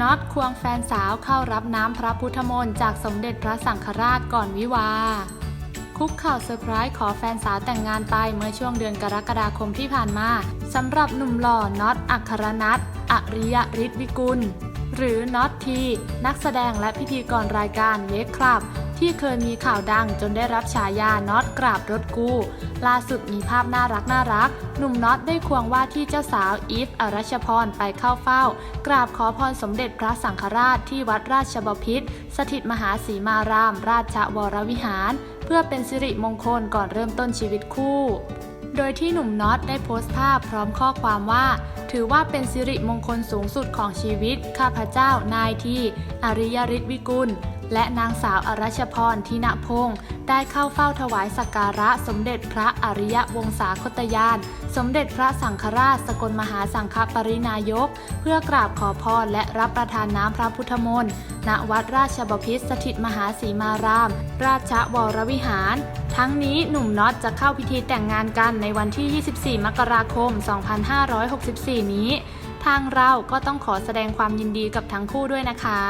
น็อตควงแฟนสาวเข้ารับน้ำพระพุทธมนต์จากสมเด็จพระสังฆราชก่อนวิวา คุกเข่าเซอร์ไพรส์ขอแฟนสาวแต่งงานไปเมื่อช่วงเดือนกรกฎาคมที่ผ่านมาสำหรับหนุ่มหล่อน็อตอัครนัทอริยฤทธิวิกุล หรือน็อตทีนักแสดงและพิธีกรรายการเวกคลับ ที่เคยมีข่าวดังจนได้รับฉายาน็อตกราบรถกู้ล่าสุดมีภาพน่ารักน่ารัก หนุ่มน็อตได้ควงว่าที่เจ้าสาวอีฟอรัชพรไปเข้าเฝ้า กราบขอพรสมเด็จพระสังฆราชที่วัดราชบพิตรสถิตมหาสีมาราม ราชวรวิหาร เพื่อเป็นสิริมงคลก่อนเริ่มต้นชีวิตคู่ โดยที่หนุ่มน็อตได้โพสต์ภาพพร้อมข้อความว่า ถือว่าเป็นสิริมงคลสูงสุดของชีวิต ข้าพเจ้านายทีอริยฤทธิ์วิกุล และนางสาวอรัชพรทินพงศ์ได้เข้าเฝ้าถวายสักการะสมเด็จพระอริยวงศาคตยาน สมเด็จพระสังฆราชสกลมหาสังฆปรินายก เพื่อกราบขอพรและรับประทานน้ำพระพุทธมนต์ณวัดราชบพิตรสถิตมหาสีมาราม ราชวรวิหาร ทั้งนี้หนุ่มน็อตจะเข้าพิธีแต่งงานกันในวันที่ 24 มกราคม 2564 นี้ ทางเราก็ต้องขอแสดงความยินดีกับทั้งคู่ด้วยนะคะ